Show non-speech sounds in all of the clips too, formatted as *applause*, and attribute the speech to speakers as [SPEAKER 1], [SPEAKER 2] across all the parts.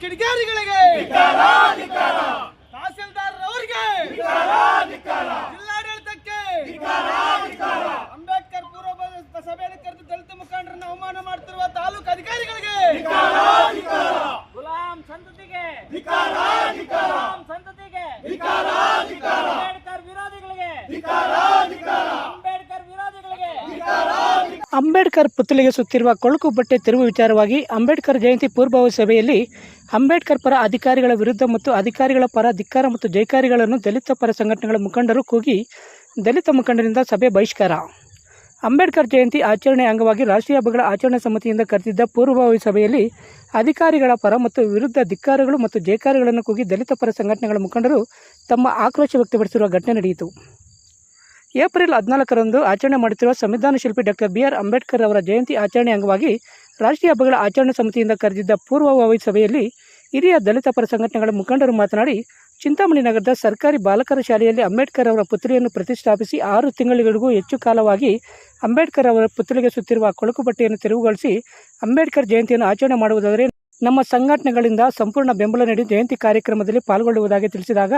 [SPEAKER 1] ಕಿಡಿಗೇರಿಗಳಿಗೆ ತಹಸೀಲ್ದಾರ್ ಅವರಿಗೆ ಜಿಲ್ಲಾಡಳಿತಕ್ಕೆ ಅಂಬೇಡ್ಕರ್ ಪೂರ್ವ ಸಭೆಯಲ್ಲಿ ಕರೆದು ದಲಿತ ಮುಖಂಡರನ್ನ ಅವಮಾನ ಮಾಡ್ತಿರುವ ತಾಲೂಕು ಅಧಿಕಾರಿಗಳಿಗೆ
[SPEAKER 2] ಗುಲಾಂ ಸಂತತಿಗೆ ಗುಲಾಂ ಸಂತತಿಗೆ ಅಂಬೇಡ್ಕರ್ ವಿರೋಧಿಗಳಿಗೆ ಅಂಬೇಡ್ಕರ್ ವಿರೋಧಿಗಳಿಗೆ
[SPEAKER 3] ಅಂಬೇಡ್ಕರ್ ಪುತ್ಥಳಿಗೆ ಸುತ್ತಿರುವ ಕೊಳಕು ಬಟ್ಟೆ ತಿರುವು ವಿಚಾರವಾಗಿ ಅಂಬೇಡ್ಕರ್ ಜಯಂತಿ ಪೂರ್ವಭಾವಿ ಸಭೆಯಲ್ಲಿ ಅಂಬೇಡ್ಕರ್ ಪರ ಅಧಿಕಾರಿಗಳ ವಿರುದ್ಧ ಮತ್ತು ಅಧಿಕಾರಿಗಳ ಪರ ಧಿಕ್ಕಾರ ಮತ್ತು ಜೈಕಾರಿಗಳನ್ನು ದಲಿತ ಪರ ಸಂಘಟನೆಗಳ ಮುಖಂಡರು ಕೂಗಿ ದಲಿತ ಮುಖಂಡರಿಂದ ಸಭೆ ಬಹಿಷ್ಕಾರ. ಅಂಬೇಡ್ಕರ್ ಜಯಂತಿ ಆಚರಣೆ ಅಂಗವಾಗಿ ರಾಷ್ಟ್ರೀಯ ಹಬ್ಬಗಳ ಆಚರಣಾ ಸಮಿತಿಯಿಂದ ಕರೆದಿದ್ದ ಪೂರ್ವಭಾವಿ ಸಭೆಯಲ್ಲಿ ಅಧಿಕಾರಿಗಳ ಪರ ಮತ್ತು ವಿರುದ್ಧ ಧಿಕ್ಕಾರಗಳು ಮತ್ತು ಜೈಕಾರಗಳನ್ನು ಕೂಗಿ ದಲಿತ ಪರ ಸಂಘಟನೆಗಳ ಮುಖಂಡರು ತಮ್ಮ ಆಕ್ರೋಶ ವ್ಯಕ್ತಪಡಿಸಿರುವ ಘಟನೆ ನಡೆಯಿತು. ಏಪ್ರಿಲ್ ಹದಿನಾಲ್ಕರಂದು ಆಚರಣೆ ಮಾಡುತ್ತಿರುವ ಸಂವಿಧಾನ ಶಿಲ್ಪಿ ಡಾಕ್ಟರ್ ಬಿ ಆರ್ ಅಂಬೇಡ್ಕರ್ ಅವರ ಜಯಂತಿ ಆಚರಣೆ ಅಂಗವಾಗಿ ರಾಷ್ಟ್ರೀಯ ಹಬ್ಬಗಳ ಆಚರಣೆ ಸಮಿತಿಯಿಂದ ಕರೆದಿದ್ದ ಪೂರ್ವಭಾವಿ ಸಭೆಯಲ್ಲಿ ಹಿರಿಯ ದಲಿತ ಪರ ಸಂಘಟನೆಗಳ ಮುಖಂಡರು ಮಾತನಾಡಿ, ಚಿಂತಾಮಣಿ ನಗರದ ಸರ್ಕಾರಿ ಬಾಲಕರ ಶಾಲೆಯಲ್ಲಿ ಅಂಬೇಡ್ಕರ್ ಅವರ ಪುತ್ರಿಯನ್ನು ಪ್ರತಿಷ್ಠಾಪಿಸಿ ಆರು ತಿಂಗಳಿಗಳಿಗೂ ಹೆಚ್ಚು ಕಾಲವಾಗಿ ಅಂಬೇಡ್ಕರ್ ಅವರ ಪುತ್ರಿಗೆ ಸುತ್ತಿರುವ ಕೊಳಕು ಬಟ್ಟೆಯನ್ನು ತೆರವುಗೊಳಿಸಿ ಅಂಬೇಡ್ಕರ್ ಜಯಂತಿಯನ್ನು ಆಚರಣೆ ಮಾಡುವುದಾದರೆ ನಮ್ಮ ಸಂಘಟನೆಗಳಿಂದ ಸಂಪೂರ್ಣ ಬೆಂಬಲ ನೀಡಿ ಜಯಂತಿ ಕಾರ್ಯಕ್ರಮದಲ್ಲಿ ಪಾಲ್ಗೊಳ್ಳುವುದಾಗಿ ತಿಳಿಸಿದಾಗ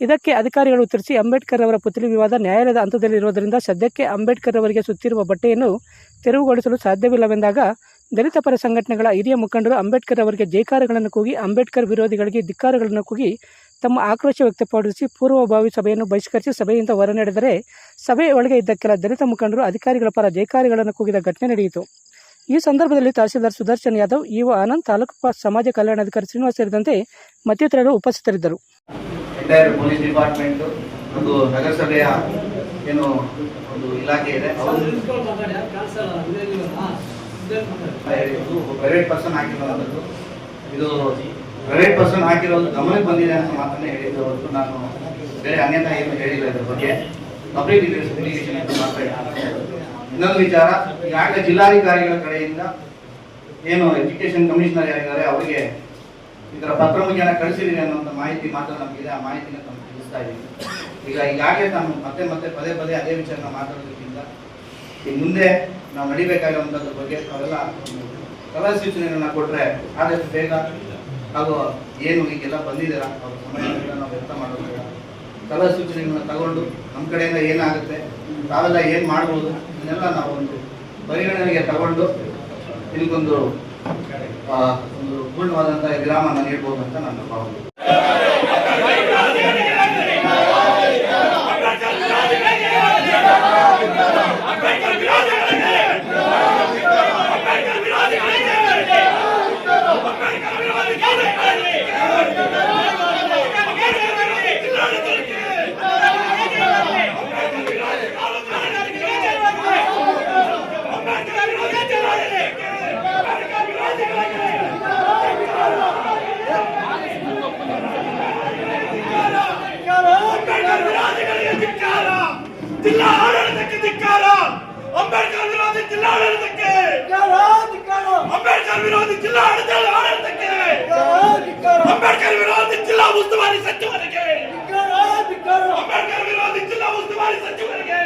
[SPEAKER 3] ಇದಕ್ಕೆ ಅಧಿಕಾರಿಗಳು ಉತ್ತರಿಸಿ, ಅಂಬೇಡ್ಕರ್ ಅವರ ಪುತ್ರಿ ವಿವಾದ ನ್ಯಾಯಾಲಯದ ಹಂತದಲ್ಲಿರುವುದರಿಂದ ಸದ್ಯಕ್ಕೆ ಅಂಬೇಡ್ಕರ್ ಅವರಿಗೆ ಸುತ್ತಿರುವ ಬಟ್ಟೆಯನ್ನು ತೆರವುಗೊಳಿಸಲು ಸಾಧ್ಯವಿಲ್ಲವೆಂದಾಗ ದಲಿತ ಪರ ಸಂಘಟನೆಗಳ ಹಿರಿಯ ಮುಖಂಡರು ಅಂಬೇಡ್ಕರ್ ಅವರಿಗೆ ಜೈಕಾರಗಳನ್ನು ಕೂಗಿ, ಅಂಬೇಡ್ಕರ್ ವಿರೋಧಿಗಳಿಗೆ ಧಿಕ್ಕಾರಗಳನ್ನು ಕೂಗಿ ತಮ್ಮ ಆಕ್ರೋಶ ವ್ಯಕ್ತಪಡಿಸಿ ಪೂರ್ವಭಾವಿ ಸಭೆಯನ್ನು ಬಹಿಷ್ಕರಿಸಿ ಸಭೆಯಿಂದ ಹೊರನಡೆದರೆ ಸಭೆಯ ಒಳಗೆ ಇದ್ದ ಕೆಲ ದಲಿತ ಮುಖಂಡರು ಅಧಿಕಾರಿಗಳ ಪರ ಜೈಕಾರಿಗಳನ್ನು ಕೂಗಿದ ಘಟನೆ ನಡೆಯಿತು. ಈ ಸಂದರ್ಭದಲ್ಲಿ ತಹಸೀಲ್ದಾರ್ ಸುದರ್ಶನ್ ಯಾದವ್, ಇಒ ಆನಂದ್, ತಾಲೂಕು ಸಮಾಜ ಕಲ್ಯಾಣಾಧಿಕಾರಿ ಶ್ರೀನಿವಾಸ್ ಸೇರಿದಂತೆ ಮತ್ತಿತರರು ಉಪಸ್ಥಿತರಿದ್ದರು.
[SPEAKER 4] ಎಂಟೈರ್ ಪೊಲೀಸ್ ಡಿಪಾರ್ಟ್ಮೆಂಟ್ ಒಂದು ನಗರಸಭೆಯ ಏನು ಒಂದು ಇಲಾಖೆ ಇದೆ. ಅವರು ಪ್ರೈವೇಟ್ ಪರ್ಸನ್ ಹಾಕಿರೋದು ಇದು ಪ್ರೈವೇಟ್ ಪರ್ಸನ್ ಹಾಕಿರೋದು ಗಮನಕ್ಕೆ ಬಂದಿದೆ ಅಂತ ಮಾತನ್ನೇ ಹೇಳಿದ್ದು ಹೊರತು ನಾನು ಬೇರೆ ಅನ್ಯತಾ ಏನು ಹೇಳಿಲ್ಲ ಇದ್ರ ಬಗ್ಗೆ. ಪಬ್ಲಿಕ್ ಲಿಟಿಗೇಷನ್ ಅಂತ ಮಾತ್ರ ಹೇಳಿದ್ದು. ಇನ್ನೊಂದು ವಿಚಾರ ಈಗಾಗಲೇ ಜಿಲ್ಲಾಧಿಕಾರಿಗಳ ಕಡೆಯಿಂದ ಏನು ಎಜುಕೇಶನ್ ಕಮಿಷನರ್ ಯಾರಿದ್ದಾರೆ ಅವರಿಗೆ ಇದರ ಪತ್ರ ಮುಖೇನ ಅನ್ನೋ ಅನ್ನೋಂಥ ಮಾಹಿತಿ ಮಾತ್ರ ನಮಗಿದೆ. ಆ ಮಾಹಿತಿನ ತಮ್ಮ ತಿಳಿಸ್ತಾ ಇದ್ದೀನಿ ಈಗ ಈಗಾಗಲೇ ನಾನು ಮತ್ತೆ ಮತ್ತೆ ಪದೇ ಪದೇ ಅದೇ ವಿಚಾರನ ಮಾತಾಡೋದಕ್ಕಿಂತ ಈ ಮುಂದೆ ನಾವು ನಡಿಬೇಕಾಗಿರುವಂಥದ್ರ ಬಗ್ಗೆ ಅವೆಲ್ಲ ಕಲಾ ಸೂಚನೆಗಳನ್ನ ಕೊಟ್ಟರೆ ಆದಷ್ಟು ಬೇಗ ಹಾಗೂ ಏನು ಈಗೆಲ್ಲ ಬಂದಿದ್ದೀರ ಅವ್ರ ಸಮಸ್ಯೆಗಳನ್ನ ನಾವು ವ್ಯಕ್ತ ಮಾಡೋದಿಲ್ಲ ಸಲಹೆ ಸೂಚನೆಗಳನ್ನ ತಗೊಂಡು ನಮ್ಮ ಕಡೆಯಿಂದ ಏನಾಗುತ್ತೆ, ತಾವೆಲ್ಲ ಏನು ಮಾಡ್ಬೋದು, ಇದನ್ನೆಲ್ಲ ನಾವು ಒಂದು ಪರಿಗಣನೆಗೆ ತಗೊಂಡು ಇದಕ್ಕೊಂದು ಒಂದು ಪೂರ್ಣವಾದಂತಹ ವಿರಾಮನ ನೀಡಬಹುದು ಅಂತ ನನ್ನ ಭಾವನೆ.
[SPEAKER 5] ಅಂಬೇಡ್ಕರ್ ವಿರೋಧಿ ಜಿಲ್ಲಾ ಆಡಳಿತ ಆಡಳಿತಕ್ಕೆ ಅಂಬೇಡ್ಕರ್ ವಿರೋಧಿ ಜಿಲ್ಲಾ ಉಸ್ತುವಾರಿ ಸಚಿವರಿಗೆ ಅಂಬೇಡ್ಕರ್ ವಿರೋಧಿ ಜಿಲ್ಲಾ ಉಸ್ತುವಾರಿ ಸಚಿವರಿಗೆ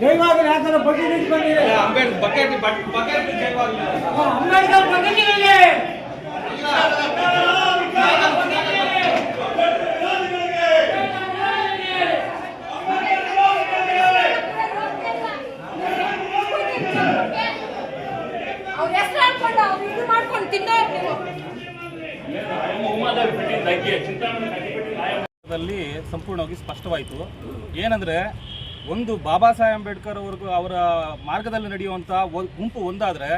[SPEAKER 1] ಜೈವಾಗಲಿ ಹಾಕಿದ್ರೆ ಬಗ್ಗೆ ನಿಂತ್ಕೊಂಡಿದೆ ಅಂಬೇಡ್ಕರ್ ಬಗ್ಗೆ
[SPEAKER 6] ಅವ್ರ ಹೆಸರು ಮಾಡ್ಕೊಂಡು
[SPEAKER 7] ಸಂಪೂರ್ಣವಾಗಿ ಸ್ಪಷ್ಟವಾಯಿತು. ಏನಂದ್ರೆ ಒಂದು ಬಾಬಾ ಸಾಹೇಬ್ ಅಂಬೇಡ್ಕರ್ ಅವ್ರಿಗೂ ಅವರ ಮಾರ್ಗದಲ್ಲಿ ನಡೆಯುವಂಥ ಗುಂಪು ಒಂದಾದ್ರೆ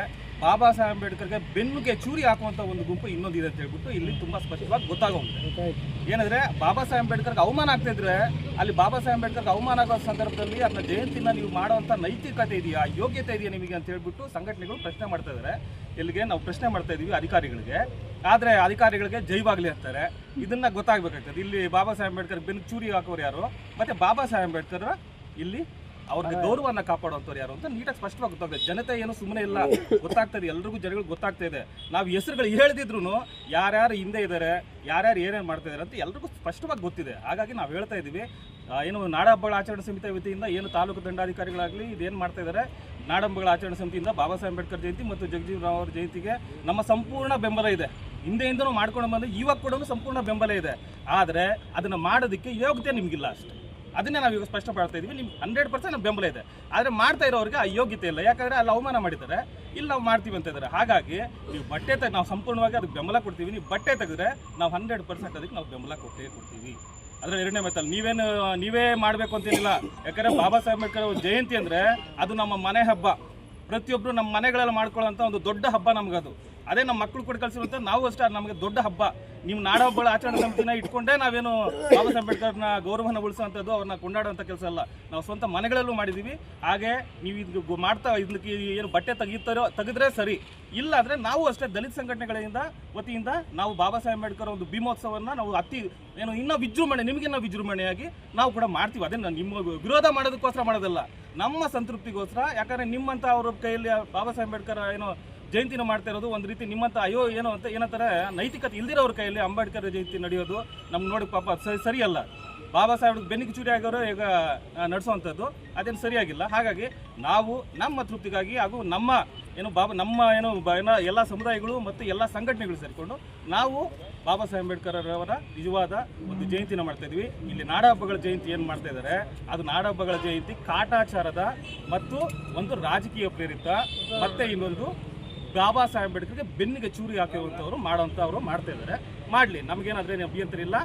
[SPEAKER 7] ಬಾಬಾ ಸಾಹೇಬ್ ಅಂಬೇಡ್ಕರ್ಗೆ ಬೆನ್ನುಗೆ ಚೂರಿ ಹಾಕುವಂಥ ಒಂದು ಗುಂಪು ಇನ್ನೊಂದಿದೆ ಅಂತ ಹೇಳ್ಬಿಟ್ಟು ಇಲ್ಲಿ ತುಂಬಾ ಸ್ಪಷ್ಟವಾಗಿ ಗೊತ್ತಾಗೋಗಿದೆ. ಏನಂದ್ರೆ ಬಾಬಾ ಸಾಹೇಬ್ ಅಂಬೇಡ್ಕರ್ಗೆ ಅವಮಾನ ಆಗ್ತಾ ಇದ್ರೆ ಅಲ್ಲಿ ಬಾಬಾ ಸಾಹೇಬ್ ಅಂಬೇಡ್ಕರ್ಗೆ ಅವಮಾನ ಆಗೋ ಸಂದರ್ಭದಲ್ಲಿ ಅದನ್ನ ಜಯಂತಿನ ನೀವು ಮಾಡುವಂಥ ನೈತಿಕತೆ ಇದೆಯಾ ಯೋಗ್ಯತೆ ಇದೆಯಾ ನಿಮಗೆ ಅಂತ ಹೇಳ್ಬಿಟ್ಟು ಸಂಘಟನೆಗಳು ಪ್ರಶ್ನೆ ಮಾಡ್ತಾ ಇದ್ದಾರೆ ಇಲ್ಲಿಗೆ ನಾವು ಪ್ರಶ್ನೆ ಮಾಡ್ತಾ ಇದೀವಿ ಅಧಿಕಾರಿಗಳಿಗೆ. ಆದ್ರೆ ಅಧಿಕಾರಿಗಳಿಗೆ ಜೈವಾಗ್ಲಿ ಅಂತಾರೆ. ಇದನ್ನ ಗೊತ್ತಾಗ್ಬೇಕಾಗ್ತದೆ. ಇಲ್ಲಿ ಬಾಬಾ ಸಾಹೇಬ್ ಅಂಬೇಡ್ಕರ್ ಬೆನ್ನು ಚೂರಿ ಹಾಕೋರು ಯಾರು? ಮತ್ತೆ ಬಾಬಾ ಸಾಹೇಬ್ ಅಂಬೇಡ್ಕರ್ ಇಲ್ಲಿ ಅವ್ರಿಗೆ ಗೌರವನ್ನ ಕಾಪಾಡುವಂಥವ್ರು ಯಾರು ಅಂತ ನೀಟಾಗಿ ಸ್ಪಷ್ಟವಾಗಿ ಗೊತ್ತಾಗ್ತದೆ. ಜನತೆ ಏನು ಸುಮ್ಮನೆ ಇಲ್ಲ. ಗೊತ್ತಾಗ್ತದೆ ಎಲ್ರಿಗೂ ಜನಗಳಿಗೆ ಗೊತ್ತಾಗ್ತಾ ಇದೆ. ನಾವು ಹೆಸರುಗಳು ಹೇಳ್ದಿದ್ರು ಯಾರ್ಯಾರು ಹಿಂದೆ ಇದ್ದಾರೆ ಯಾರ್ಯಾರು ಏನೇನು ಮಾಡ್ತಾ ಇದ್ದಾರೆ ಅಂತ ಎಲ್ರಿಗೂ ಸ್ಪಷ್ಟವಾಗಿ ಗೊತ್ತಿದೆ. ಹಾಗಾಗಿ ನಾವು ಹೇಳ್ತಾ ಇದ್ದೀವಿ ಏನು ನಾಡಹಬ್ಬಗಳ ಆಚರಣೆ ಸಮಿತಿ ವತಿಯಿಂದ ಏನು ತಾಲೂಕು ದಂಡಾಧಿಕಾರಿಗಳಾಗಲಿ ಇದೇನು ಮಾಡ್ತಾ ಇದ್ದಾರೆ ನಾಡಹಬ್ಬಗಳ ಆಚರಣೆ ಸಮಿತಿಯಿಂದ ಬಾಬಾ ಸಾಹೇಬ್ ಅಂಬೇಡ್ಕರ್ ಜಯಂತಿ ಮತ್ತು ರಾವ್ ಅವರ ಜಯಂತಿಗೆ ನಮ್ಮ ಸಂಪೂರ್ಣ ಬೆಂಬಲ ಇದೆ. ಹಿಂದೆಯಿಂದನೂ ಮಾಡ್ಕೊಂಡು ಬಂದು ಇವಾಗ ಕೂಡ ಸಂಪೂರ್ಣ ಬೆಂಬಲ ಇದೆ. ಆದರೆ ಅದನ್ನು ಮಾಡೋದಕ್ಕೆ ಯೋಗ್ಯತೆ ನಿಮಗಿಲ್ಲ ಅಷ್ಟೇ. ಅದನ್ನೇ ನಾವು ಈಗ ಸ್ಪಷ್ಟಪಡ್ತಾ ಇದೀವಿ. ನಿಮ್ಗೆ ಹಂಡ್ರೆಡ್ ಪರ್ಸೆಂಟ್ ಬೆಂಬಲ ಇದೆ. ಆದರೆ ಮಾಡ್ತಾ ಇರೋರಿಗೆ ಆ ಯೋಗ್ಯತೆ ಇಲ್ಲ. ಯಾಕಂದರೆ ಅಲ್ಲಿ ಅವಮಾನ ಮಾಡಿದ್ದಾರೆ. ಇಲ್ಲಿ ನಾವು ಮಾಡ್ತೀವಿ ಅಂತ ಇದ್ದಾರೆ. ಹಾಗಾಗಿ ನೀವು ಬಟ್ಟೆ ತೆಗೆ, ನಾವು ಸಂಪೂರ್ಣವಾಗಿ ಅದಕ್ಕೆ ಬೆಂಬಲ ಕೊಡ್ತೀವಿ. ನೀವು ಬಟ್ಟೆ ತೆಗೆದ್ರೆ ನಾವು ಹಂಡ್ರೆಡ್ ಪರ್ಸೆಂಟ್ ಅದಕ್ಕೆ ನಾವು ಬೆಂಬಲ ಕೊಟ್ಟೇ ಕೊಡ್ತೀವಿ. ಅದರ ಎರಡನೇ ಮೆತ್ತಲ್ ನೀವೇನು, ನೀವೇ ಮಾಡಬೇಕು ಅಂತೇನಿಲ್ಲ ಯಾಕಂದರೆ ಬಾಬಾ ಸಾಹೇಬ್ ಅಂಬೇಡ್ಕರ್ ಜಯಂತಿ ಅಂದರೆ ಅದು ನಮ್ಮ ಮನೆ ಹಬ್ಬ. ಪ್ರತಿಯೊಬ್ಬರು ನಮ್ಮ ಮನೆಗಳಲ್ಲಿ ಮಾಡ್ಕೊಳ್ಳೋಂಥ ಒಂದು ದೊಡ್ಡ ಹಬ್ಬ ನಮಗದು. ಅದೇ ನಮ್ಮ ಮಕ್ಕಳು ಕೂಡ ಕಳಿಸಿರುವಂಥ ನಾವು ಅಷ್ಟೇ ನಮಗೆ ದೊಡ್ಡ ಹಬ್ಬ. ನೀವು ನಾಡ ಆಚರಣೆ ಸಮಿತಿನ ಇಟ್ಕೊಂಡೇ ನಾವೇನು ಬಾಬಾ ಅಂಬೇಡ್ಕರ್ನ ಗೌರವನ ಉಳಿಸುವಂಥದ್ದು, ಅವ್ರನ್ನ ಕೊಂಡಾಡುವಂಥ ಕೆಲಸ ಅಲ್ಲ. ನಾವು ಸ್ವಂತ ಮನೆಗಳಲ್ಲೂ ಮಾಡಿದ್ದೀವಿ ಹಾಗೆ ನೀವು ಇದು ಮಾಡ್ತಾ, ಇದಕ್ಕೆ ಏನು ಬಟ್ಟೆ ತೆಗೀತಾರೋ, ತೆಗೆದ್ರೆ ಸರಿ. ಇಲ್ಲ ಅಂದರೆ ನಾವು ಅಷ್ಟೇ ದಲಿತ ಸಂಘಟನೆಗಳಿಂದ ವತಿಯಿಂದ ನಾವು ಬಾಬಾ ಸಾಹೇಬ್ ಅಂಬೇಡ್ಕರ್ ಒಂದು ಭೀಮೋತ್ಸವವನ್ನು ನಾವು ಅತಿ, ಏನು ಇನ್ನೂ ವಿಜೃಂಭಣೆ, ನಿಮಗಿನ್ನ ವಿಜೃಂಭಣೆಯಾಗಿ ನಾವು ಕೂಡ ಮಾಡ್ತೀವಿ. ಅದನ್ನು ನಿಮ್ಮ ವಿರೋಧ ಮಾಡೋದಕ್ಕೋಸ್ಕರ ಮಾಡೋದಲ್ಲ. ನಮ್ಮ ಸಂತೃಪ್ತಿಗೋಸ್ಕರ, ಯಾಕಂದರೆ ನಿಮ್ಮಂಥ ಅವ್ರ ಕೈಯಲ್ಲಿ ಬಾಬಾ ಸಾಹೇಬ್ ಅಂಬೇಡ್ಕರ್ ಏನೋ ಜಯಂತಿನ ಮಾಡ್ತಾ ಇರೋದು. ಒಂದು ರೀತಿ ನಿಮ್ಮಂತ ಅಯ್ಯೋ ಏನೋ ಅಂತ ಏನಂತಾರೆ, ನೈತಿಕತೆ ಇಲ್ದಿರೋರ ಕೈಯಲ್ಲಿ ಅಂಬೇಡ್ಕರ್ ಜಯಂತಿ ನಡೆಯೋದು ನಮ್ಗೆ ನೋಡಿ ಪಾಪ ಸರಿ ಸರಿಯಲ್ಲ. ಬಾಬಾ ಸಾಹೇಬ್ ಬೆನ್ನಿಗೆ ಚೂರಿ ಆಗೋರು ಈಗ ನಡೆಸುವಂಥದ್ದು ಅದೇನು ಸರಿಯಾಗಿಲ್ಲ. ಹಾಗಾಗಿ ನಾವು ನಮ್ಮ ತೃಪ್ತಿಗಾಗಿ ಹಾಗೂ ನಮ್ಮ ಏನು ಬಾಬಾ ನಮ್ಮ ಏನು ಎಲ್ಲ ಸಮುದಾಯಗಳು ಮತ್ತು ಎಲ್ಲ ಸಂಘಟನೆಗಳು ಸೇರಿಕೊಂಡು ನಾವು ಬಾಬಾ ಸಾಹೇಬ್ ಅಂಬೇಡ್ಕರ್ ಅವರ ನಿಜವಾದ ಒಂದು ಜಯಂತಿನ ಮಾಡ್ತಾ ಇದ್ವಿ ಇಲ್ಲಿ ನಾಡಹಬ್ಬಗಳ ಜಯಂತಿ ಏನು ಮಾಡ್ತಾ ಇದ್ದಾರೆ, ಅದು ನಾಡ ಹಬ್ಬಗಳ ಜಯಂತಿ ಕಾಟಾಚಾರದ ಮತ್ತು ಒಂದು ರಾಜಕೀಯ ಪ್ರೇರಿತ, ಮತ್ತೆ ಇನ್ನೊಂದು ಬಾಬಾ ಸಾಹೇಬ್ ಅಂಬೇಡ್ಕರ್ಗೆ ಬೆನ್ನಿಗೆ ಚೂರಿ ಹಾಕುವಂಥವ್ರು ಮಾಡೋಂಥವ್ರು ಮಾಡ್ತಾ ಇದ್ದಾರೆ. ಮಾಡಲಿ ನಮಗೇನಾದ್ರೇನು ಅಭ್ಯಂತರ ಇಲ್ಲ.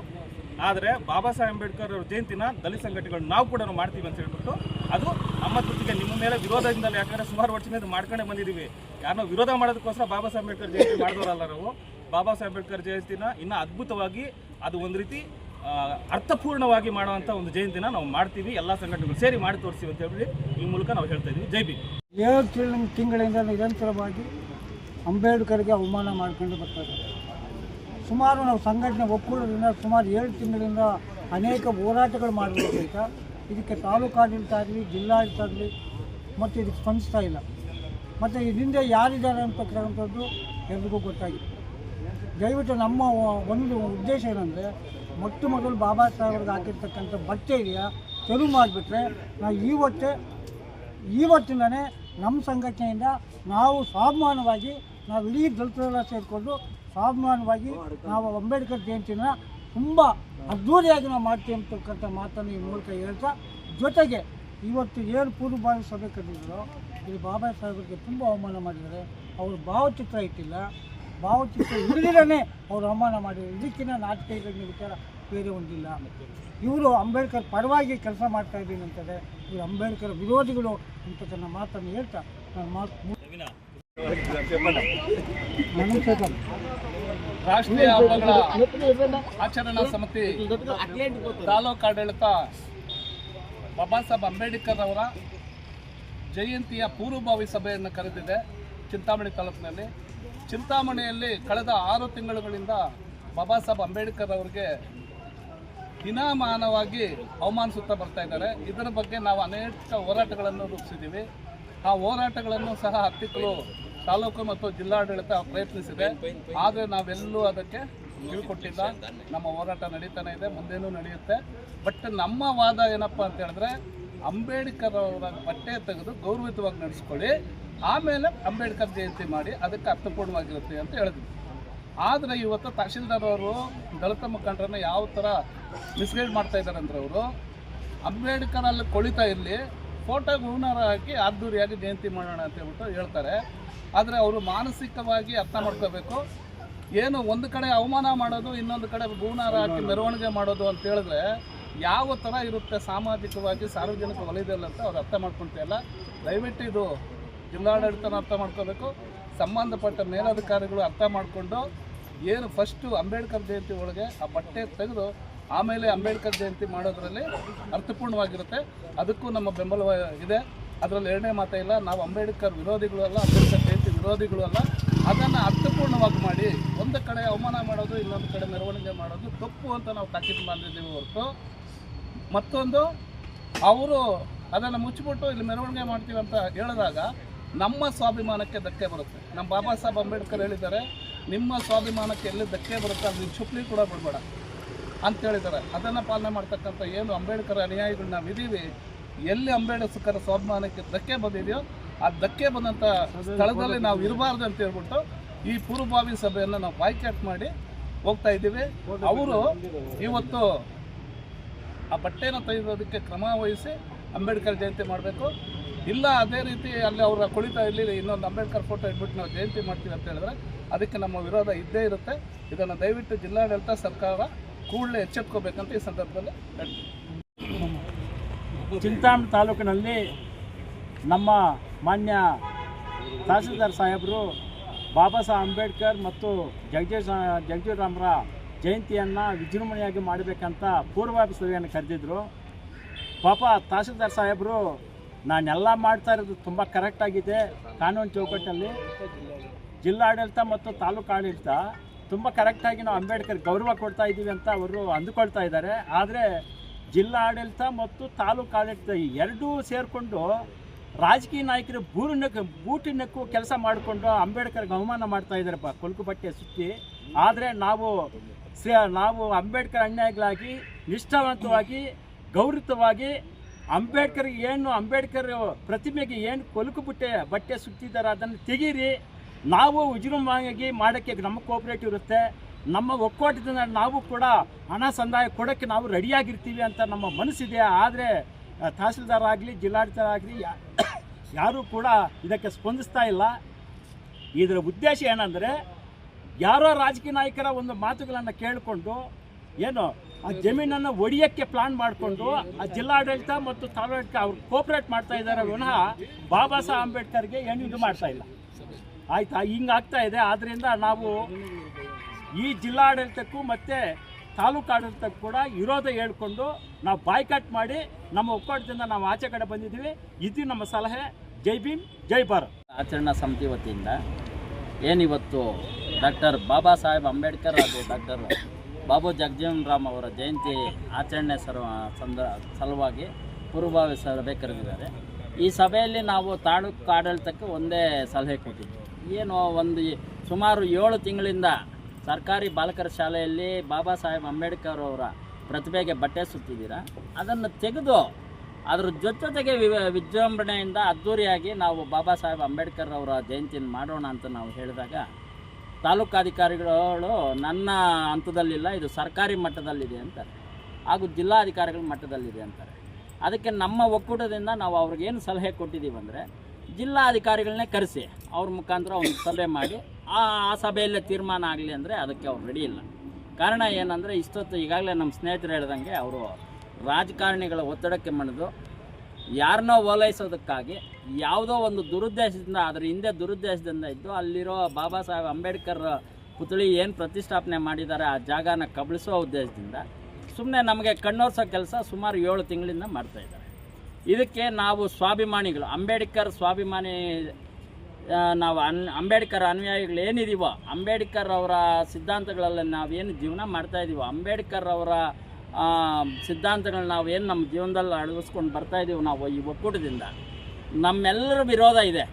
[SPEAKER 7] ಆದರೆ ಬಾಬಾ ಸಾಹೇಬ್ ಅಂಬೇಡ್ಕರ್ ಅವ್ರ ಜಯಂತಿನ ದಲಿತ ಸಂಘಟನೆಗಳು ನಾವು ಕೂಡ ಮಾಡ್ತೀವಿ ಅಂತ ಹೇಳ್ಬಿಟ್ಟು ಅದು ನಮ್ಮ ಜೊತೆಗೆ ನಿಮ್ಮ ಮೇಲೆ ವಿರೋಧದಿಂದಲೇ ಯಾಕಂದರೆ ಸುಮಾರು ವರ್ಷದಿಂದ ಮಾಡ್ಕೊಂಡೇ ಬಂದಿದ್ದೀವಿ. ಯಾರನ್ನೋ ವಿರೋಧ ಮಾಡೋದಕ್ಕೋಸ್ಕರ ಬಾಬಾ ಸಾಹೇಬ್ ಅಂಬೇಡ್ಕರ್ ಜಯಂತಿ ಮಾಡಿದವರಲ್ಲ ನಾವು. ಬಾಬಾ ಸಾಹೇಬ್ ಅಂಬೇಡ್ಕರ್ ಜಯಂತಿನ ಇನ್ನೂ ಅದ್ಭುತವಾಗಿ ಅದು ಒಂದು ರೀತಿ ಅರ್ಥಪೂರ್ಣವಾಗಿ ಮಾಡುವಂಥ ಒಂದು ಜಯಂತಿನ ನಾವು ಮಾಡ್ತೀವಿ. ಎಲ್ಲ ಸಂಘಟನೆಗಳು ಸೇರಿ ಮಾಡಿ ತೋರಿಸ್ತೀವಿ ಅಂತ ಹೇಳಿ ಈ ಮೂಲಕ ನಾವು ಹೇಳ್ತಾ ಇದ್ದೀವಿ. ಜೈ ಬಿ
[SPEAKER 8] ಏಳು ತಿಂಗಳ ತಿಂಗಳಿಂದ ನಿರಂತರವಾಗಿ ಅಂಬೇಡ್ಕರ್ಗೆ ಅವಮಾನ ಮಾಡ್ಕೊಂಡು ಬರ್ತಾರೆ ಸುಮಾರು ನಾವು ಸಂಘಟನೆ ಒಕ್ಕೂಟದಿಂದ ಸುಮಾರು ಏಳು ತಿಂಗಳಿಂದ ಅನೇಕ ಹೋರಾಟಗಳು ಮಾಡಬೇಕಂತ ಇದಕ್ಕೆ ತಾಲೂಕಾಡಳಿತ ಆಗಲಿ, ಜಿಲ್ಲಾಡಳಿತ ಆಗಲಿ ಮತ್ತು ಇದಕ್ಕೆ ಸ್ಪಂದಿಸ್ತಾ ಇಲ್ಲ. ಮತ್ತು ಇದರಿಂದ ಯಾರಿದ್ದಾರೆ ಅಂತಕ್ಕಂಥದ್ದು ಎಲ್ರಿಗೂ ಗೊತ್ತಾಗಿದೆ. ದಯವಿಟ್ಟು ನಮ್ಮ ಒಂದು ಉದ್ದೇಶ ಏನಂದರೆ ಮೊಟ್ಟ ಮೊದಲು ಬಾಬಾ ಸಾಹೇಬ್ರಿಗೆ ಹಾಕಿರ್ತಕ್ಕಂಥ ಬಟ್ಟೆ ಇದೆಯಾ ತೆರವು ಮಾಡಿಬಿಟ್ರೆ ನಾವು ಇವತ್ತೇ ಇವತ್ತಿಂದನೇ ನಮ್ಮ ಸಂಘಟನೆಯಿಂದ ನಾವು ಸ್ವಾಭಿಮಾನವಾಗಿ ನಾವು ಇಡೀ ದಲಿತರೆಲ್ಲ ಸೇರಿಕೊಂಡು ಸ್ವಾಭಿಮಾನವಾಗಿ ನಾವು ಅಂಬೇಡ್ಕರ್ ಜಯಂತಿನ ತುಂಬ ಅದ್ಧೂರಿಯಾಗಿ ನಾವು ಮಾಡ್ತೀವಿ ಅಂತಕ್ಕಂಥ ಮಾತನ್ನು ಈ ಮೂಲಕ ಹೇಳ್ತಾ, ಜೊತೆಗೆ ಇವತ್ತು ಏನು ಪೂರ್ವಭಾವಿ ಸಭೆ ಕರೆದಿದ್ರು ಇಲ್ಲಿ ಬಾಬಾ ಸಾಹೇಬರಿಗೆ ತುಂಬ ಅವಮಾನ ಮಾಡಿದ್ದಾರೆ. ಅವರು ಭಾವಚಿತ್ರ ಇಟ್ಟಿಲ್ಲ. ಭಾವಚಿತ್ರ ಇಲ್ಲದಿರೇ ಅವರು ಅವಮಾನ ಮಾಡಿದ್ದಾರೆ. ಇದಕ್ಕಿಂತ ನಾಟಕೀಯ ವಿಚಾರ ಬೇರೆ ಒಂದಿಲ್ಲ. ಇವರು ಅಂಬೇಡ್ಕರ್ ಪರವಾಗಿ ಕೆಲಸ ಮಾಡ್ತಾ ಇದ್ದೀನಿ ಅಂತಂದರೆ, ಇವರು ಅಂಬೇಡ್ಕರ್ ವಿರೋಧಿಗಳು ಅಂತ ತನ್ನ ಮಾತನ್ನು ಹೇಳ್ತಾ ನಾನು ಮಾತು
[SPEAKER 9] ರಾಷ್ಟ್ರೀಯ ಹಬ್ಬಗಳ ಆಚರಣಾ ಸಮಿತಿ ತಾಲೂಕು ಆಡಳಿತ ಬಾಬಾ ಸಾಹೇಬ್ ಅಂಬೇಡ್ಕರ್ ಅವರ ಜಯಂತಿಯ ಪೂರ್ವಭಾವಿ ಸಭೆಯನ್ನು ಕರೆದಿದೆ ಚಿಂತಾಮಣಿ ತಾಲೂಕಿನಲ್ಲಿ. ಚಿಂತಾಮಣಿಯಲ್ಲಿ ಕಳೆದ ಆರು ತಿಂಗಳುಗಳಿಂದ ಬಾಬಾ ಸಾಹೇಬ್ ಅಂಬೇಡ್ಕರ್ ಅವರಿಗೆ ದಿನಮಾನವಾಗಿ ಅವಮಾನಿಸುತ್ತಾ ಬರ್ತಾ ಇದ್ದಾರೆ. ಇದರ ಬಗ್ಗೆ ನಾವು ಅನೇಕ ಹೋರಾಟಗಳನ್ನು ರೂಪಿಸಿದ್ದೀವಿ. ಆ ಹೋರಾಟಗಳನ್ನು ಸಹ ಹತ್ತಿಕ್ಕಲು ತಾಲೂಕು ಮತ್ತು ಜಿಲ್ಲಾಡಳಿತ ಪ್ರಯತ್ನಿಸಿದೆ. ಆದರೆ ನಾವೆಲ್ಲೂ ಅದಕ್ಕೆ ಕಿವಿಕೊಟ್ಟಿಲ್ಲ ನಮ್ಮ ಹೋರಾಟ ನಡೀತಾನೆ ಇದೆ, ಮುಂದೇನೂ ನಡೆಯುತ್ತೆ. ಬಟ್ ನಮ್ಮ ವಾದ ಏನಪ್ಪ ಅಂತ ಹೇಳಿದ್ರೆ, ಅಂಬೇಡ್ಕರ್ ಅವರ ಬಟ್ಟೆ ತೆಗೆದು ಗೌರವಿತವಾಗಿ ನಡೆಸ್ಕೊಳ್ಳಿ. ಆಮೇಲೆ ಅಂಬೇಡ್ಕರ್ ಜಯಂತಿ ಮಾಡಿ ಅದಕ್ಕೆ ಅರ್ಥಪೂರ್ಣವಾಗಿರುತ್ತೆ ಅಂತ ಹೇಳಿದ್ವಿ. ಆದರೆ ಇವತ್ತು ತಹಶೀಲ್ದಾರ್ ಅವರು, ದಲಿತ ಮುಖಂಡರನ್ನು ಯಾವ ಥರ ಮಿಸ್ಗೈಡ್ ಮಾಡ್ತಾ ಇದ್ದಾರೆ ಅಂದ್ರೆ ಅವರು, ಅಂಬೇಡ್ಕರ್ ಅಲ್ಲಿ ಕೊಳಿತಾ ಇರಲಿ ಫೋಟೋಗೆ ಹೂನಾರ ಹಾಕಿ ಅದ್ದೂರಿಯಾಗಿ ಜಯಂತಿ ಮಾಡೋಣ ಅಂತ ಹೇಳ್ಬಿಟ್ಟು ಹೇಳ್ತಾರೆ. ಆದರೆ ಅವರು ಮಾನಸಿಕವಾಗಿ ಅರ್ಥ ಮಾಡ್ಕೋಬೇಕು. ಏನು ಒಂದು ಕಡೆ ಅವಮಾನ ಮಾಡೋದು ಇನ್ನೊಂದು ಕಡೆ ಹೂನಾರ ಹಾಕಿ ಮೆರವಣಿಗೆ ಮಾಡೋದು ಅಂತ ಹೇಳಿದ್ರೆ ಯಾವ ಥರ ಇರುತ್ತೆ ಸಾಮಾಜಿಕವಾಗಿ ಸಾರ್ವಜನಿಕ ವಲಯದಲ್ಲಿ ಅಂತ ಅವ್ರು ಅರ್ಥ ಮಾಡ್ಕೊಳ್ತಿಲ್ಲ ದಯವಿಟ್ಟು ಇದು ಜಿಲ್ಲಾಡಳಿತನ ಅರ್ಥ ಮಾಡ್ಕೋಬೇಕು. ಸಂಬಂಧಪಟ್ಟ ಮೇಲಧಿಕಾರಿಗಳು ಅರ್ಥ ಮಾಡಿಕೊಂಡು ಏನು ಫಸ್ಟು ಅಂಬೇಡ್ಕರ್ ಜಯಂತಿ ಒಳಗೆ ಆ ಬಟ್ಟೆ ತೆಗೆದು ಆಮೇಲೆ ಅಂಬೇಡ್ಕರ್ ಜಯಂತಿ ಮಾಡೋದ್ರಲ್ಲಿ ಅರ್ಥಪೂರ್ಣವಾಗಿರುತ್ತೆ. ಅದಕ್ಕೂ ನಮ್ಮ ಬೆಂಬಲ ಇದೆ. ಅದರಲ್ಲಿ ಎರಡನೇ ಮಾತೇ ಇಲ್ಲ, ನಾವು ಅಂಬೇಡ್ಕರ್ ವಿರೋಧಿಗಳು ಅಲ್ಲ, ಅಂಬೇಡ್ಕರ್ ಜಯಂತಿ ವಿರೋಧಿಗಳು ಅಲ್ಲ. ಅದನ್ನು ಅರ್ಥಪೂರ್ಣವಾಗಿ ಮಾಡಿ ಒಂದು ಕಡೆ ಅವಮಾನ ಮಾಡೋದು, ಇನ್ನೊಂದು ಕಡೆ ಮೆರವಣಿಗೆ ಮಾಡೋದು ತಪ್ಪು ಅಂತ ನಾವು ತಾಕೀತು ಮಾಡಿದ್ದೀವಿ ಹೊರತು. ಮತ್ತೊಂದು, ಅವರು ಅದನ್ನು ಮುಚ್ಚಿಬಿಟ್ಟು ಇಲ್ಲಿ ಮೆರವಣಿಗೆ ಮಾಡ್ತೀವಿ ಅಂತ ಹೇಳಿದಾಗ ನಮ್ಮ ಸ್ವಾಭಿಮಾನಕ್ಕೆ ಧಕ್ಕೆ ಬರುತ್ತೆ. ನಮ್ಮ ಬಾಬಾ ಸಾಹೇಬ್ ಅಂಬೇಡ್ಕರ್ ಹೇಳಿದ್ದಾರೆ, ನಿಮ್ಮ ಸ್ವಾಭಿಮಾನಕ್ಕೆ ಎಲ್ಲಿ ಧಕ್ಕೆ ಬರುತ್ತೆ ಅಲ್ಲಿ ಚುಪ್ಲಿ ಕೂಡ ಬಿಡಬೇಡ. ಅಂತ ಹೇಳಿದ್ದಾರೆ. ಅದನ್ನು ಪಾಲನೆ ಮಾಡ್ತಕ್ಕಂಥ ಏನು ಅಂಬೇಡ್ಕರ್ ಅನುಯಾಯಿಗಳು ನಾವು ಇದ್ದೀವಿ ಎಲ್ಲಿ ಅಂಬೇಡ್ಕರ್ ಸ್ವಾಭಿಮಾನಕ್ಕೆ ಧಕ್ಕೆ ಬಂದಿದೆಯೋ, ಆ ಧಕ್ಕೆ ಬಂದಂಥ ಸ್ಥಳದಲ್ಲಿ ನಾವು ಇರಬಾರ್ದು ಅಂತ ಹೇಳ್ಬಿಟ್ಟು ಈ ಪೂರ್ವಭಾವಿ ಸಭೆಯನ್ನು ನಾವು ಬಾಯ್ಕಾಟ್ ಮಾಡಿ ಹೋಗ್ತಾ ಇದ್ದೀವಿ. ಅವರು ಇವತ್ತು ಆ ಬಟ್ಟೆನ ತೆಗೆಯೋದಕ್ಕೆ ಕ್ರಮ ವಹಿಸಿ ಅಂಬೇಡ್ಕರ್ ಜಯಂತಿ ಮಾಡಬೇಕು. ಇಲ್ಲ, ಅದೇ ರೀತಿ ಅಲ್ಲಿ ಅವರ ಕುಳಿತ ಇಲ್ಲಿ ಇನ್ನೊಂದು ಅಂಬೇಡ್ಕರ್ ಫೋಟೋ ಇಟ್ಬಿಟ್ಟು ನಾವು ಜಯಂತಿ ಮಾಡ್ತೀವಿ ಅಂತ ಹೇಳಿದ್ರೆ ಅದಕ್ಕೆ ನಮ್ಮ ವಿರೋಧ ಇದ್ದೇ ಇರುತ್ತೆ. ಇದನ್ನು ದಯವಿಟ್ಟು ಜಿಲ್ಲಾಡಳಿತ ಸರ್ಕಾರ ಕೂಡಲೇ ಎಚ್ಚೆತ್ಕೋಬೇಕಂತ ಈ ಸಂದರ್ಭದಲ್ಲಿ
[SPEAKER 2] ಚಿಂತಾಮಣಿ ತಾಲೂಕಿನಲ್ಲಿ ನಮ್ಮ ಮಾನ್ಯ ತಹಸೀಲ್ದಾರ್ ಸಾಹೇಬರು ಬಾಬಾ ಸಾಹೇಬ್ ಅಂಬೇಡ್ಕರ್ ಮತ್ತು ಜಗಜೀವ್ ಜಗಜೀವರಾಮರ ಜಯಂತಿಯನ್ನು ವಿಜೃಂಭಣೆಯಾಗಿ ಮಾಡಬೇಕಂತ ಪೂರ್ವಾಭಿ ಸಭೆಯನ್ನು ಕರೆದಿದ್ರು. ಪಾಪ ತಹಸೀಲ್ದಾರ್ ಸಾಹೇಬರು, ನಾನೆಲ್ಲ ಮಾಡ್ತಾ ಇರೋದು ತುಂಬ ಕರೆಕ್ಟಾಗಿದೆ ಕಾನೂನು ಚೌಕಟ್ಟಲ್ಲಿ ಜಿಲ್ಲಾಡಳಿತ ಮತ್ತು ತಾಲೂಕು ಆಡಳಿತ ತುಂಬ ಕರೆಕ್ಟಾಗಿ ನಾವು ಅಂಬೇಡ್ಕರ್ ಗೌರವ ಕೊಡ್ತಾ ಇದ್ದೀವಿ ಅಂತ ಅವರು ಅಂದುಕೊಳ್ತಾ ಇದ್ದಾರೆ. ಆದರೆ ಜಿಲ್ಲಾ ಆಡಳಿತ ಮತ್ತು ತಾಲೂಕು ಆಡಳಿತ ಎರಡೂ ಸೇರಿಕೊಂಡು ರಾಜಕೀಯ ನಾಯಕರು ಬೂರಿನಕ್ಕೆ ಬೂಟಿನಕ್ಕೂ ಕೆಲಸ ಮಾಡಿಕೊಂಡು ಅಂಬೇಡ್ಕರ್ಗೆ ಅವಮಾನ ಮಾಡ್ತಾ ಇದ್ದಾರೆ ಪ ಕೊಲ್ಕು ಬಟ್ಟೆ ಸುತ್ತಿ. ಆದರೆ ನಾವು ನಾವು ಅಂಬೇಡ್ಕರ್ ಅನ್ಯಾಯಗಳಾಗಿ, ನಿಷ್ಠಾವಂತವಾಗಿ ಗೌರವವಾಗಿ ಅಂಬೇಡ್ಕರ್ಗೆ ಏನು, ಅಂಬೇಡ್ಕರ್ ಪ್ರತಿಮೆಗೆ ಏನು ಕೊಲುಕು ಬಟ್ಟೆ ಬಟ್ಟೆ ಸುತ್ತಿದ್ದಾರೆ ಅದನ್ನು ತೆಗೀರಿ. ನಾವು ವಿಜೃಂಭಣೆಯಾಗಿ ಮಾಡೋಕ್ಕೆ ನಮ್ಮ ಕೋಪರೇಟಿವ್ ಇರುತ್ತೆ. ನಮ್ಮ ಒಕ್ಕೂಟದಿಂದ ನಾವು ಕೂಡ ಹಣ ಸಂದಾಯ ಕೊಡೋಕ್ಕೆ ನಾವು ರೆಡಿಯಾಗಿರ್ತೀವಿ ಅಂತ ನಮ್ಮ ಮನಸ್ಸಿದೆ. ಆದರೆ ತಹಸೀಲ್ದಾರ್ ಆಗಲಿ ಜಿಲ್ಲಾಡಳಿತ ಆಗಲಿ *coughs* ಯಾರೂ ಕೂಡ ಇದಕ್ಕೆ ಸ್ಪಂದಿಸ್ತಾ ಇಲ್ಲ. ಇದರ ಉದ್ದೇಶ ಏನಂದರೆ, ಯಾರೋ ರಾಜಕೀಯ ನಾಯಕರ ಒಂದು ಮಾತುಗಳನ್ನು ಕೇಳಿಕೊಂಡು, ಏನು, ಆ ಜಮೀನನ್ನು ಒಡಿಯೋಕ್ಕೆ ಪ್ಲಾನ್ ಮಾಡಿಕೊಂಡು, ಆ ಜಿಲ್ಲಾಡಳಿತ ಮತ್ತು ತಾಲೂಕು ಅವ್ರು ಕೋಪರೇಟ್ ಮಾಡ್ತಾ ಇದ್ದಾರೆ. ವಿನಃ ಬಾಬಾ ಸಾಹೇಬ್ ಅಂಬೇಡ್ಕರ್ಗೆ ಏನು ಇದು ಮಾಡ್ತಾ ಇಲ್ಲ. ಆಯ್ತಾ ಹಿಂಗಾಗ್ತಾ ಇದೆ. ಆದ್ದರಿಂದ ನಾವು ಈ ಜಿಲ್ಲಾಡಳಿತಕ್ಕೂ ಮತ್ತು ತಾಲೂಕು ಆಡಳಿತಕ್ಕೂ ಕೂಡ ವಿರೋಧ ಹೇಳ್ಕೊಂಡು ನಾವು ಬಾಯ್ಕಾಟ್ ಮಾಡಿ ನಮ್ಮ ಒಕ್ಕೂಟದಿಂದ ನಾವು ಆಚೆ ಕಡೆ ಬಂದಿದ್ದೀವಿ. ಇದು ನಮ್ಮ ಸಲಹೆ. ಜೈ ಭೀಮ್, ಜೈ ಭಾರತ್.
[SPEAKER 10] ಆಚರಣಾ ಸಮಿತಿ ವತಿಯಿಂದ ಏನಿವತ್ತು ಡಾಕ್ಟರ್ ಬಾಬಾ ಸಾಹೇಬ್ ಅಂಬೇಡ್ಕರ್ ಹಾಗೂ ಡಾಕ್ಟರ್ ಬಾಬು ಜಗಜೀವನ್ ರಾಮ್ ಅವರ ಜಯಂತಿ ಆಚರಣೆ ಸರ್, ಸಂದ, ಸಲುವಾಗಿ ಪೂರ್ವಭಾವಿ ಸಭೆ ಕರೆದಿದ್ದಾರೆ. ಈ ಸಭೆಯಲ್ಲಿ ನಾವು ತಾಲೂಕು ಆಡಳಿತಕ್ಕೆ ಒಂದೇ ಸಲಹೆ ಕೊಟ್ಟಿದ್ವಿ. ಏನು ಒಂದು ಸುಮಾರು ಏಳು ತಿಂಗಳಿಂದ ಸರ್ಕಾರಿ ಬಾಲಕರ ಶಾಲೆಯಲ್ಲಿ ಬಾಬಾ ಸಾಹೇಬ್ ಅಂಬೇಡ್ಕರ್ ಅವರ ಪ್ರತಿಭೆಗೆ ಬಟ್ಟೆ ಸುತ್ತಿದ್ದೀರಾ? ಅದನ್ನು ತೆಗೆದು ಅದ್ರ ಜೊತೆಗೆ ವಿವ- ವಿಜೃಂಭಣೆಯಿಂದ ಅದ್ಧೂರಿಯಾಗಿ ನಾವು ಬಾಬಾ ಸಾಹೇಬ್ ಅಂಬೇಡ್ಕರ್ ಅವರ ಜಯಂತಿಯನ್ನು ಮಾಡೋಣ ಅಂತ ನಾವು ಹೇಳಿದಾಗ ತಾಲೂಕಾಧಿಕಾರಿಗಳು ನನ್ನ ಹಂತದಲ್ಲಿಲ್ಲ, ಇದು ಸರ್ಕಾರಿ ಮಟ್ಟದಲ್ಲಿದೆ ಅಂತಾರೆ. ಹಾಗೂ ಜಿಲ್ಲಾಧಿಕಾರಿಗಳ ಮಟ್ಟದಲ್ಲಿದೆ ಅಂತಾರೆ. ಅದಕ್ಕೆ ನಮ್ಮ ಒಕ್ಕೂಟದಿಂದ ನಾವು ಅವ್ರಿಗೇನು ಸಲಹೆ ಕೊಟ್ಟಿದ್ದೀವಿ ಅಂದರೆ ಜಿಲ್ಲಾಧಿಕಾರಿಗಳನ್ನೇ ಕರೆಸಿ ಅವ್ರ ಮುಖಾಂತರ ಒಂದು ಸಭೆ ಮಾಡಿ ಆ ಸಭೆಯಲ್ಲೇ ತೀರ್ಮಾನ ಆಗಲಿ ಅಂದರೆ ಅದಕ್ಕೆ ಅವ್ರು ರೆಡಿ ಇಲ್ಲ. ಕಾರಣ ಏನಂದರೆ ಇಷ್ಟೊತ್ತು ಈಗಾಗಲೇ ನಮ್ಮ ಸ್ನೇಹಿತರು ಹೇಳ್ದಂಗೆ ಅವರು ರಾಜಕಾರಣಿಗಳ ಒತ್ತಡಕ್ಕೆ ಮಣಿದು ಯಾರನ್ನೋ ಓಲೈಸೋದಕ್ಕಾಗಿ ಯಾವುದೋ ಒಂದು ದುರುದ್ದೇಶದಿಂದ, ಅದರ ಹಿಂದೆ ದುರುದ್ದೇಶದಿಂದ ಇದ್ದು ಅಲ್ಲಿರೋ ಬಾಬಾ ಸಾಹೇಬ್ ಅಂಬೇಡ್ಕರ್ ಪುತ್ಳಿ ಏನು ಪ್ರತಿಷ್ಠಾಪನೆ ಮಾಡಿದ್ದಾರೆ ಆ ಜಾಗನ ಕಬಳಿಸೋ ಉದ್ದೇಶದಿಂದ ಸುಮ್ಮನೆ ನಮಗೆ ಕಣ್ಣೋರ್ಸೋ ಕೆಲಸ ಸುಮಾರು ಏಳು ತಿಂಗಳಿಂದ ಮಾಡ್ತಾಯಿದ್ದಾರೆ ಇದಕ್ಕೆ ನಾವು ಸ್ವಾಭಿಮಾನಿಗಳು. ಅಂಬೇಡ್ಕರ್ ಸ್ವಾಭಿಮಾನಿ ನಾವು ಅನ್, ಅಂಬೇಡ್ಕರ್ ಅನುಯಾಯಿಗಳು ಏನಿದೀವೋ, ಅಂಬೇಡ್ಕರ್ ಅವರ ಸಿದ್ಧಾಂತಗಳಲ್ಲಿ ನಾವೇನು ಜೀವನ ಮಾಡ್ತಾ ಇದ್ದೀವೋ ಅಂಬೇಡ್ಕರ್ ಅವರ ಸಿದ್ಧಾಂತಗಳನ್ನ ನಾವು ಏನು ನಮ್ಮ ಜೀವನದಲ್ಲಿ ಅಳವಡಿಸ್ಕೊಂಡು ಬರ್ತಾ ಇದ್ದೀವಿ ನಾವು ಈ ಒಕ್ಕೂಟದಿಂದ, ನಮ್ಮೆಲ್ಲರ ವಿರೋಧ ಇದೆ.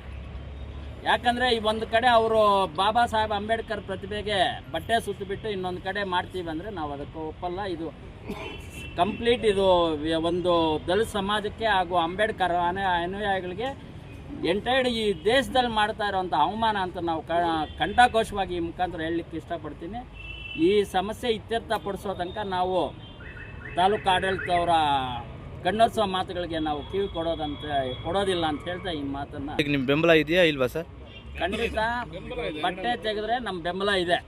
[SPEAKER 10] ಯಾಕಂದರೆ ಈ ಒಂದು ಕಡೆ ಅವರು ಬಾಬಾ ಸಾಹೇಬ್ ಅಂಬೇಡ್ಕರ್ ಪ್ರತಿಭೆಗೆ ಬಟ್ಟೆ ಸುತ್ತಿಬಿಟ್ಟು ಇನ್ನೊಂದು ಕಡೆ ಮಾಡ್ತೀವಿ ಅಂದರೆ ನಾವು ಅದಕ್ಕೆ ಒಪ್ಪಲ್ಲ. ಇದು ಕಂಪ್ಲೀಟ್ ಇದು ಒಂದು ದಲಿತ ಸಮಾಜಕ್ಕೆ ಹಾಗೂ ಅಂಬೇಡ್ಕರ್ ಅನು ಅನುಯಾಯಿಗಳಿಗೆ ಎಂಟೈಡ್ ಈ ದೇಶದಲ್ಲಿ ಮಾಡ್ತಾ ಇರೋವಂಥ ಅವಮಾನ ಅಂತ ನಾವು ಕ ಕಂಠಾಘೋಷವಾಗಿ ಈ ಮುಖಾಂತರ ಹೇಳಲಿಕ್ಕೆ ಇಷ್ಟಪಡ್ತೀನಿ. ಈ ಸಮಸ್ಯೆ ಇತ್ಯರ್ಥಪಡಿಸೋ ತನಕ ನಾವು ತಾಲೂಕು ಆಡಳಿತವರ ಕಣ್ಣೋತ್ಸವ ಮಾತುಗಳಿಗೆ ನಾವು ಕಿವಿ ಕೊಡೋದಂತ ಕೊಡೋದಿಲ್ಲ ಅಂತ ಹೇಳ್ತಾ ಈ ಮಾತನ್ನು.
[SPEAKER 11] ನಿಮ್ಮ ಬೆಂಬಲ ಇದೆಯಾ ಇಲ್ವಾ ಸರ್?
[SPEAKER 10] ಖಂಡಿತ ಬಟ್ಟೆ ತೆಗೆದ್ರೆ ನಮ್ಮ ಬೆಂಬಲ ಇದೆ.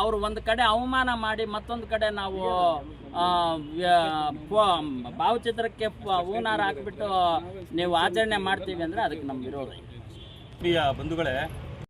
[SPEAKER 10] ಅವರು ಒಂದು ಕಡೆ ಅವಮಾನ ಮಾಡಿ ಮತ್ತೊಂದು ಕಡೆ ನಾವು ಭಾವಚಿತ್ರಕ್ಕೆ ಹೂನಾರ ಹಾಕ್ಬಿಟ್ಟು ನೀವು ಆಚರಣೆ ಮಾಡ್ತೀವಿ ಅಂದರೆ ಅದಕ್ಕೆ ನಮ್ಗೆ ವಿರೋಧ
[SPEAKER 7] ಪ್ರಿಯ ಬಂಧುಗಳೇ